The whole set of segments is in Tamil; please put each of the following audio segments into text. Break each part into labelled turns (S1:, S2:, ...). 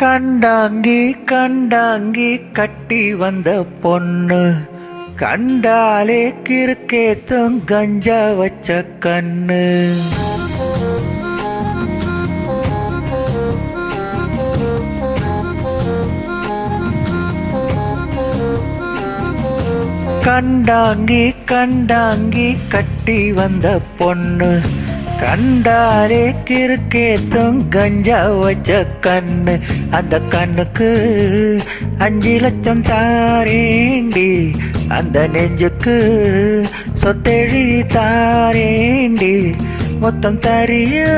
S1: கண்டாங்கி கண்டாங்கி கட்டி வந்த பொண்ணு. கண்டாலே கிறுக்கேத்தும் கஞ்சா வச்ச கண்ணு. கண்டாங்கி கண்டாங்கி கட்டி வந்த பொண்ணு. கண்டாரே கிறுக்கேத்தும் கஞ்சா வச்ச கண்ணு. அந்த கண்ணுக்கு அஞ்சு லட்சம் தாரேண்டி. அந்த நெஞ்சுக்கு சொத்தெழி தாரேண்டி. மொத்தம் தரியா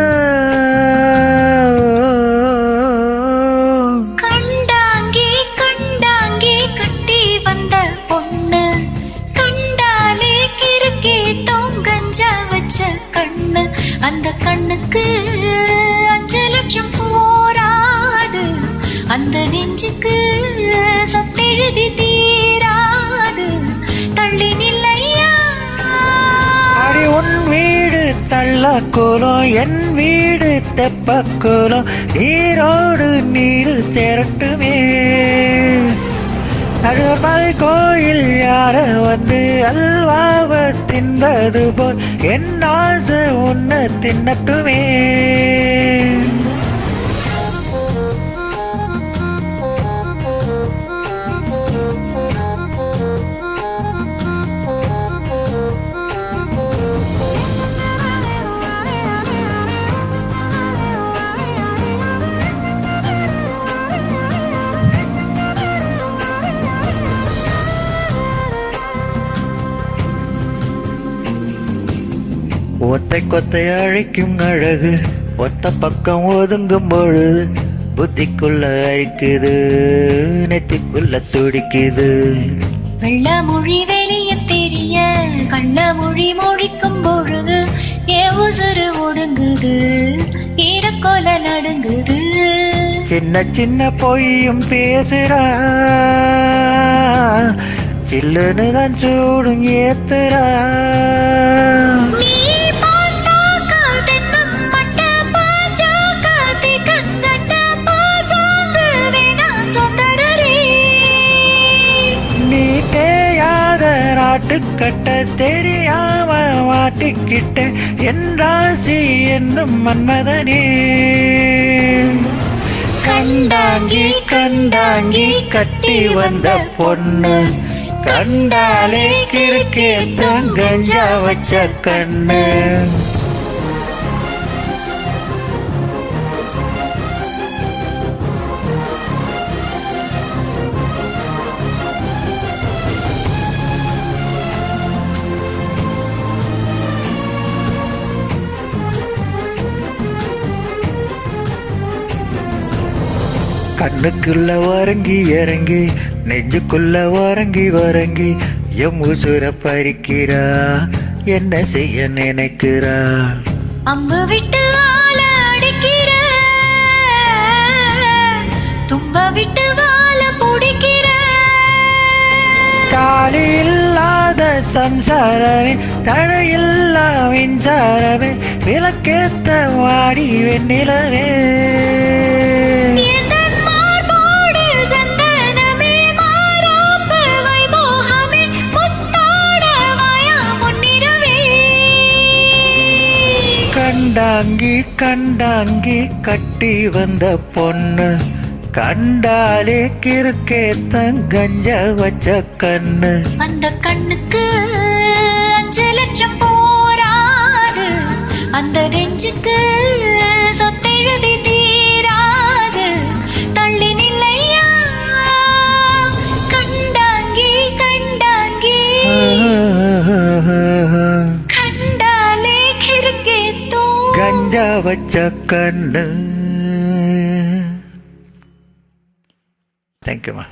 S2: அஞ்ச வச்ச கண்ணு அந்த கண்ணுக்கு அஞ்சு லட்சம் போராது. அந்த நெஞ்சுக்கு சொத்தெழுதி தீராது. தள்ளி நில்லையா
S1: உன் வீடு தள்ளக்கூலம் என் வீடு தெப்பக்கூலம் நீரோடு நீர் திரட்டுமே அழுமலை கோயில் யார வந்து அல்வாவ தின்பது போல். என் ஆசை உன்னை தின்னட்டுமே. ஒத்தை கொத்தை அழைக்கும் அழகு. ஒத்த பக்கம் ஒதுங்கும் பொழுது புத்திக்குள்ள அரிக்குது நெத்திக்குள்ள துடிக்குது.
S2: வெள்ள மொழி வெளிய தெரிய கள்ள மொழி மொழிக்கும் பொழுது ஏ உசுறு ஒடுங்குது ஈரக்கோல நடுங்குது.
S1: சின்ன சின்ன பொய்யும் பேசுறா சில்லுன்னு தான் சூடும் ஏத்துறா. நாட்டுக்கட்ட தெரியாம வாட்டிக்கிட்ட என் ராசி என்னும் மன்மதனே. கண்டாங்கி கண்டாங்கி கட்டி வந்த பொண்ணு. கண்டாலே கிறுக்கே தங்கஞ்சா வச்ச கண்ணு. கண்ணுக்குள்ள வரங்கி இறங்கி நெஞ்சுக்குள்ள வரங்கி வரங்கி எம் உசுர பறிக்கிறா என்ன செய்ய நினைக்கிறா?
S2: அம்பு விட்டு அடிக்கிற தும்ப விட்டு வாழ பிடிக்கிற
S1: இல்லாத சம்சாரமே தழையில்லா மின்சாரமே விளக்கேத்த வாடி வெண்ணிலவே. கண்டாங்கி கண்டாங்கி கட்டி வந்த பொண்ணு. கண்டாலே கிறுக்கே தங்கஞ்ச வச்ச கண்ணு.
S2: அந்த கண்ணுக்கு அஞ்சு லட்சம் போராது. அந்த நெஞ்சுக்கு சொத்தெழுதி
S1: கஞ்சா வச்ச கண்ணு தேங்க்யூமா